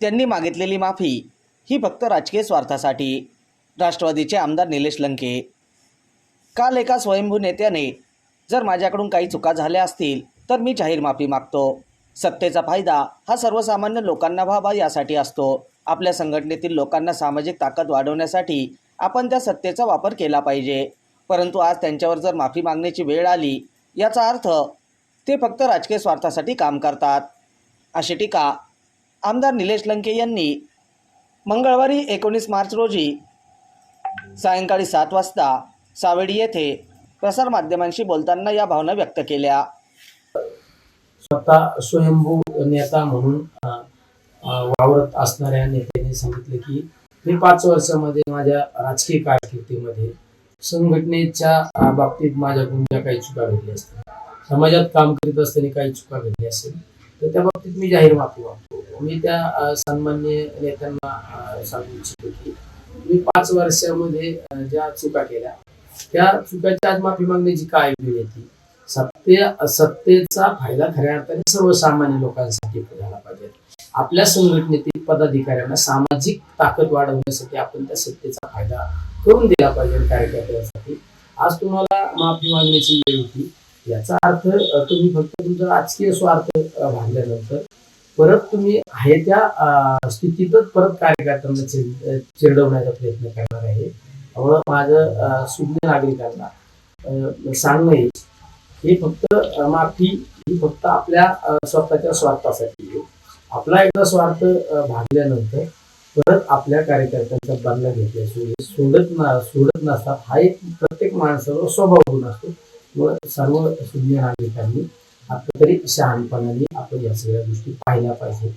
त्यांनी मागितलेली माफी ही फक्त राजकीय स्वार्थासाठी. राष्ट्रवादीचे आमदार निलेश लंके. काल एका स्वयंभू नेत्याने जर माझ्याकडून काही चुका झाल्या असतील तर मी जाहीर माफी मागतो. सत्तेचा फायदा हा सर्वसामान्य लोकांना व्हावा यासाठी असतो. आपल्या संघटनेतील लोकांना सामाजिक ताकद वाढवण्यासाठी आपण त्या सत्तेचा वापर केला पाहिजे. परंतु आज त्यांच्यावर जर माफी मागण्याची वेळ आली याचा अर्थ ते फक्त राजकीय स्वार्थासाठी काम करतात. अशी टीका आमदार निलेश लंके यांनी मंगळवारी एकोणीस मार्च रोजी सायंकाळी सात वाजता सावेडी येथे प्रसारमाध्यमांशी बोलताना या भावना व्यक्त केल्या. स्वतः स्वयंभू नेता म्हणून वावरत असणाऱ्या नेत्याने सांगितले की मी पाच वर्षामध्ये माझ्या राजकीय कारकिर्दीमध्ये संघटनेच्या बाबतीत माझ्याकडून ज्या काही चुका घडल्या असतील. समाजात काम करीत असताना काही चुका घडली असेल तर त्या बाबतीत मी जाहीर माफी मागतो. मी त्या सन्मान्य नेत्यांना सांगू इच्छितो की मी पाच वर्षामध्ये ज्या चुका केल्या त्या चुकाची आज माफी मागण्याची काय वेळ येते? सत्य सत्तेचा फायदा खऱ्या अर्थाने सर्वसामान्य लोकांसाठी झाला पाहिजे. आपल्या संघटनेतील पदाधिकाऱ्यांना सामाजिक ताकद वाढवण्यासाठी आपण त्या सत्तेचा फायदा करून दिला पाहिजे कार्यकर्त्यांसाठी. आज तुम्हाला माफी मागण्याची वेळ होती. याचा अर्थ तुम्ही फक्त तुमचा राजकीय स्वार्थ अ, भागल्यानंतर परत तुम्ही आहे त्या स्थितीतच परत कार्यकर्त्यांना चिर- चिरडवण्याचा प्रयत्न करणार आहे. त्यामुळं माझं शून्य सुज्ञ नागरिकांना अ, सांगणं आहे हे फक्त माफी ही फक्त आपल्या स्वतःच्या स्वार्थासाठी आहे. आपला एकदा स्वार्थ भागल्यानंतर परत आपल्या कार्यकर्त्यांचा बदला घेतल्याशिवाय सोडत ना सोडत नसतात. हा एक प्रत्येक माणसाचा स्वभाव गुण असतो. व सर्व शून्य नागरिकांनी आता तरी शहाणपणाने आपण या सगळ्या गोष्टी पाहिल्या पाहिजे